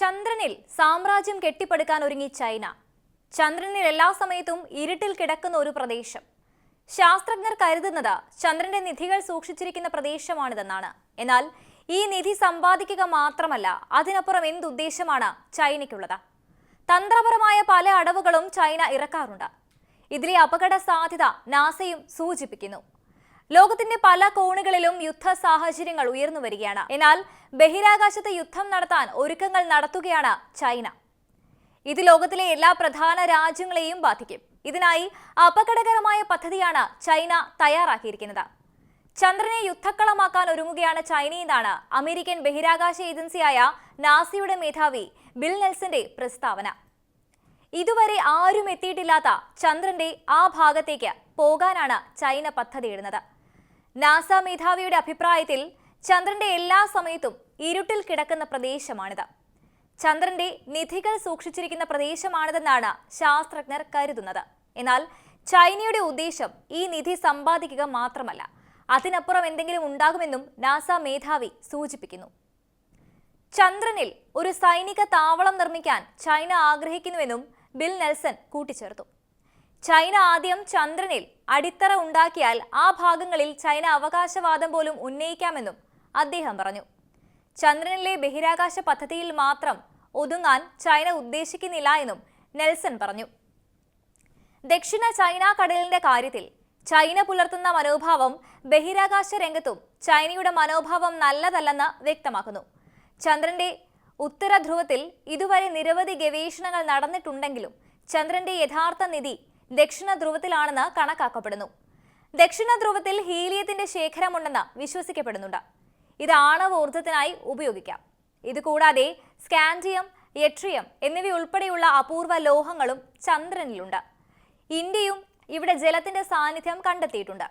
ചന്ദ്രനിൽ സാമ്രാജ്യം കെട്ടിപ്പടുക്കാൻ ഒരുങ്ങി ചൈന. ചന്ദ്രനിൽ എല്ലാ സമയത്തും ഇരുട്ടിൽ കിടക്കുന്ന ഒരു പ്രദേശം. ശാസ്ത്രജ്ഞർ കരുതുന്നത് ചന്ദ്രന്റെ നിധികൾ സൂക്ഷിച്ചിരിക്കുന്ന പ്രദേശമാണിതെന്നാണ്. എന്നാൽ ഈ നിധി സമ്പാദിക്കുക മാത്രമല്ല അതിനപ്പുറം എന്തുദ്ദേശമാണ് ചൈനയ്ക്കുള്ളത്? തന്ത്രപരമായ പല അടവുകളും ചൈന ഇറക്കാറുണ്ട്. ഇതിലെ അപകട സാധ്യത നാസയും സൂചിപ്പിക്കുന്നു. ലോകത്തിന്റെ പല കോണുകളിലും യുദ്ധ സാഹചര്യങ്ങൾ ഉയർന്നു വരികയാണ്. എന്നാൽ ബഹിരാകാശത്ത് യുദ്ധം നടത്താൻ ഒരുക്കങ്ങൾ നടത്തുകയാണ് ചൈന. ഇത് ലോകത്തിലെ എല്ലാ പ്രധാന രാജ്യങ്ങളെയും ബാധിക്കും. ഇതിനായി അപകടകരമായ പദ്ധതിയാണ് ചൈന തയ്യാറാക്കിയിരിക്കുന്നത്. ചന്ദ്രനെ യുദ്ധക്കളമാക്കാൻ ഒരുങ്ങുകയാണ് ചൈനയെന്നാണ് അമേരിക്കൻ ബഹിരാകാശ ഏജൻസിയായ നാസയുടെ മേധാവി ബിൽ നെൽസന്റെ പ്രസ്താവന. ഇതുവരെ ആരും എത്തിയിട്ടില്ലാത്ത ചന്ദ്രന്റെ ആ ഭാഗത്തേക്ക് പോകാനാണ് ചൈന പദ്ധതിയിടുന്നത്. നാസ മേധാവിയുടെ അഭിപ്രായത്തിൽ ചന്ദ്രന്റെ എല്ലാ സമയത്തും ഇരുട്ടിൽ കിടക്കുന്ന പ്രദേശമാണിത്. ചന്ദ്രന്റെ നിധികൾ സൂക്ഷിച്ചിരിക്കുന്ന പ്രദേശമാണിതെന്നാണ് ശാസ്ത്രജ്ഞർ കരുതുന്നത്. എന്നാൽ ചൈനയുടെ ഉദ്ദേശം ഈ നിധി സമ്പാദിക്കുക മാത്രമല്ല അതിനപ്പുറം എന്തെങ്കിലും ഉണ്ടാകുമെന്നും നാസ മേധാവി സൂചിപ്പിക്കുന്നു. ചന്ദ്രനിൽ ഒരു സൈനിക താവളം നിർമ്മിക്കാൻ ചൈന ആഗ്രഹിക്കുന്നുവെന്നും ബിൽ നെൽസൺ കൂട്ടിച്ചേർത്തു. ചൈന ആദ്യം ചന്ദ്രനിൽ അടിത്തറ ഉണ്ടാക്കിയാൽ ആ ഭാഗങ്ങളിൽ ചൈന അവകാശവാദം പോലും ഉന്നയിക്കാമെന്നും അദ്ദേഹം പറഞ്ഞു. ചന്ദ്രനിലെ ബഹിരാകാശ പദ്ധതിയിൽ മാത്രം ഒതുങ്ങാൻ ചൈന ഉദ്ദേശിക്കുന്നില്ല എന്നും നെൽസൺ പറഞ്ഞു. ദക്ഷിണ ചൈന കടലിന്റെ കാര്യത്തിൽ ചൈന പുലർത്തുന്ന മനോഭാവം ബഹിരാകാശ രംഗത്തും ചൈനയുടെ മനോഭാവം നല്ലതല്ലെന്ന് വ്യക്തമാക്കുന്നു. ചന്ദ്രന്റെ ഉത്തര ധ്രുവത്തിൽ ഇതുവരെ നിരവധി ഗവേഷണങ്ങൾ നടന്നിട്ടുണ്ടെങ്കിലും ചന്ദ്രന്റെ യഥാർത്ഥ നിധി ദക്ഷിണ ധ്രുവത്തിലാണെന്ന് കണക്കാക്കപ്പെടുന്നു. ദക്ഷിണ ധ്രുവത്തിൽ ഹീലിയത്തിന്റെ ശേഖരമുണ്ടെന്ന് വിശ്വസിക്കപ്പെടുന്നുണ്ട്. ഇത് ആണവ ഊർജത്തിനായി ഉപയോഗിക്കാം. ഇതുകൂടാതെ സ്കാൻഡിയം യട്രിയം എന്നിവയുൾപ്പെടെയുള്ള അപൂർവ ലോഹങ്ങളും ചന്ദ്രനിലുണ്ട്. ഇന്ത്യയും ഇവിടെ ജലത്തിന്റെ സാന്നിധ്യം കണ്ടെത്തിയിട്ടുണ്ട്.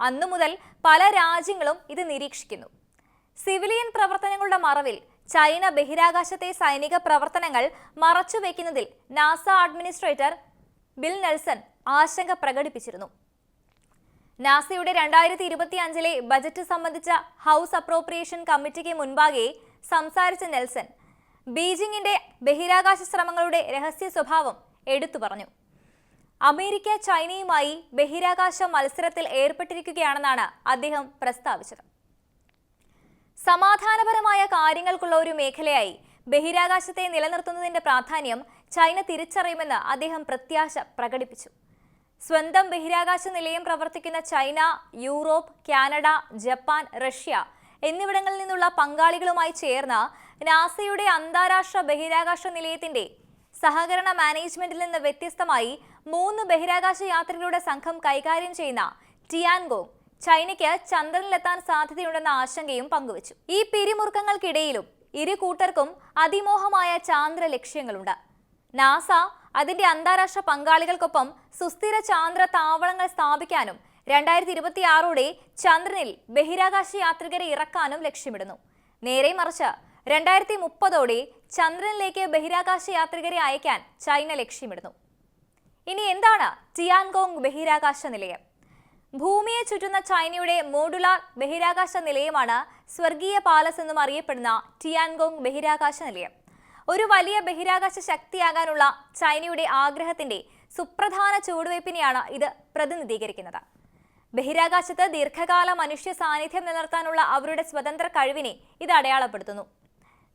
അന്നു മുതൽ പല രാജ്യങ്ങളും ഇത് നിരീക്ഷിക്കുന്നു. സിവിലിയൻ പ്രവർത്തനങ്ങളുടെ മറവിൽ ചൈന ബഹിരാകാശത്തെ സൈനിക പ്രവർത്തനങ്ങൾ മറച്ചുവെക്കുന്നതിൽ നാസ അഡ്മിനിസ്ട്രേറ്റർ ബിൽ നെൽസൺ ആശങ്ക പ്രകടിപ്പിച്ചിരുന്നു. നാസയുടെ രണ്ടായിരത്തി ഇരുപത്തി അഞ്ചിലെ ബജറ്റ് സംബന്ധിച്ച ഹൗസ് അപ്രോപ്രിയേഷൻ കമ്മിറ്റിക്ക് മുൻപാകെ സംസാരിച്ച നെൽസൺ ബീജിംഗിന്റെ ബഹിരാകാശ ശ്രമങ്ങളുടെ രഹസ്യ സ്വഭാവം എടുത്തു പറഞ്ഞു. അമേരിക്ക ചൈനയുമായി ബഹിരാകാശ മത്സരത്തിൽ ഏർപ്പെട്ടിരിക്കുകയാണെന്നാണ് അദ്ദേഹം പ്രസ്താവിച്ചത്. സമാധാനപരമായ കാര്യങ്ങൾക്കുള്ള ഒരു മേഖലയായി ബഹിരാകാശത്തെ നിലനിർത്തുന്നതിന്റെ പ്രാധാന്യം ചൈന തിരിച്ചറിയുമെന്ന് അദ്ദേഹം പ്രത്യാശ പ്രകടിപ്പിച്ചു. സ്വന്തം ബഹിരാകാശ നിലയം പ്രവർത്തിക്കുന്ന China Europe Canada Japan Russia എന്നിവിടങ്ങളിൽ നിന്നുള്ള പങ്കാളികളുമായി ചേർന്ന നാസയുടെ അന്താരാഷ്ട്ര ബഹിരാകാശ നിലയത്തിന്റെ സഹകരണ മാനേജ്മെന്റിൽ നിന്ന് വ്യത്യസ്തമായി മൂന്ന് ബഹിരാകാശ യാത്രികളുടെ സംഘം കൈകാര്യം ചെയ്യുന്ന ടിയാൻഗോ ചൈനയ്ക്ക് ചന്ദ്രനിലെത്താൻ സാധ്യതയുണ്ടെന്ന ആശങ്കയും പങ്കുവച്ചു. ഈ പിരിമുറുക്കങ്ങൾക്കിടയിലും ഇരു കൂട്ടർക്കും അതിമോഹമായ ചാന്ദ്ര ലക്ഷ്യങ്ങളുണ്ട് നാസ അതിന്റെ അന്താരാഷ്ട്ര പങ്കാളികൾക്കൊപ്പം സുസ്ഥിര ചാന്ദ്ര താവളങ്ങൾ സ്ഥാപിക്കാനും രണ്ടായിരത്തി ഇരുപത്തിയാറോടെ ചന്ദ്രനിൽ ബഹിരാകാശ യാത്രികരെ ഇറക്കാനും ലക്ഷ്യമിടുന്നു. നേരെ മറിച്ച് രണ്ടായിരത്തി മുപ്പതോടെ ചന്ദ്രനിലേക്ക് ബഹിരാകാശ യാത്രികരെ അയക്കാൻ ചൈന ലക്ഷ്യമിടുന്നു. ഇനി എന്താണ് ടിയാൻഗോങ് ബഹിരാകാശ നിലയം? ഭൂമിയെ ചുറ്റുന്ന ചൈനയുടെ മോഡുലാർ ബഹിരാകാശ നിലയമാണ് സ്വർഗീയ പാലസ് എന്നും അറിയപ്പെടുന്ന ടിയാൻഗോങ് ബഹിരാകാശ നിലയം. ഒരു വലിയ ബഹിരാകാശ ശക്തിയാകാനുള്ള ചൈനയുടെ ആഗ്രഹത്തിന്റെ സുപ്രധാന ചുവടുവയ്പ്പിനെയാണ് ഇത് പ്രതിനിധീകരിക്കുന്നത്. ബഹിരാകാശത്ത് ദീർഘകാല മനുഷ്യ സാന്നിധ്യം നിലനിർത്താനുള്ള അവരുടെ സ്വതന്ത്ര കഴിവിനെ ഇത് അടയാളപ്പെടുത്തുന്നു.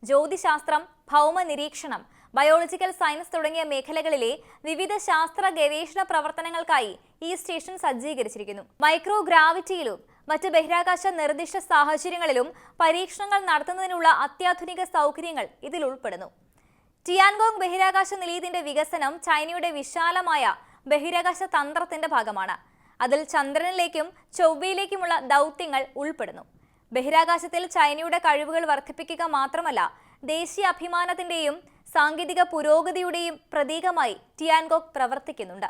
ജ്യോതിശാസ്ത്രം ഭൗമ നിരീക്ഷണം ബയോളജിക്കൽ സയൻസ് തുടങ്ങിയ മേഖലകളിലെ വിവിധ ശാസ്ത്ര ഗവേഷണ പ്രവർത്തനങ്ങൾക്കായി ഈ സ്റ്റേഷൻ സജ്ജീകരിച്ചിരിക്കുന്നു. മൈക്രോ ഗ്രാവിറ്റിയിലും മറ്റ് ബഹിരാകാശ നിർദ്ദിഷ്ട സാഹചര്യങ്ങളിലും പരീക്ഷണങ്ങൾ നടത്തുന്നതിനുള്ള അത്യാധുനിക സൗകര്യങ്ങൾ ഇതിൽ ഉൾപ്പെടുന്നു. ടിയാൻഗോങ് ബഹിരാകാശ നിലയത്തിന്റെ വികസനം ചൈനയുടെ വിശാലമായ ബഹിരാകാശ തന്ത്രത്തിന്റെ ഭാഗമാണ്. അതിൽ ചന്ദ്രനിലേക്കും ചൊവ്വയിലേക്കുമുള്ള ദൗത്യങ്ങൾ ഉൾപ്പെടുന്നു. ബഹിരാകാശത്തിൽ ചൈനയുടെ കഴിവുകൾ വർദ്ധിപ്പിക്കുക മാത്രമല്ല ദേശീയ അഭിമാനത്തിന്റെയും സാങ്കേതിക പുരോഗതിയുടെയും പ്രതീകമായി ടിയാൻഗോങ് പ്രവർത്തിക്കുന്നുണ്ട്.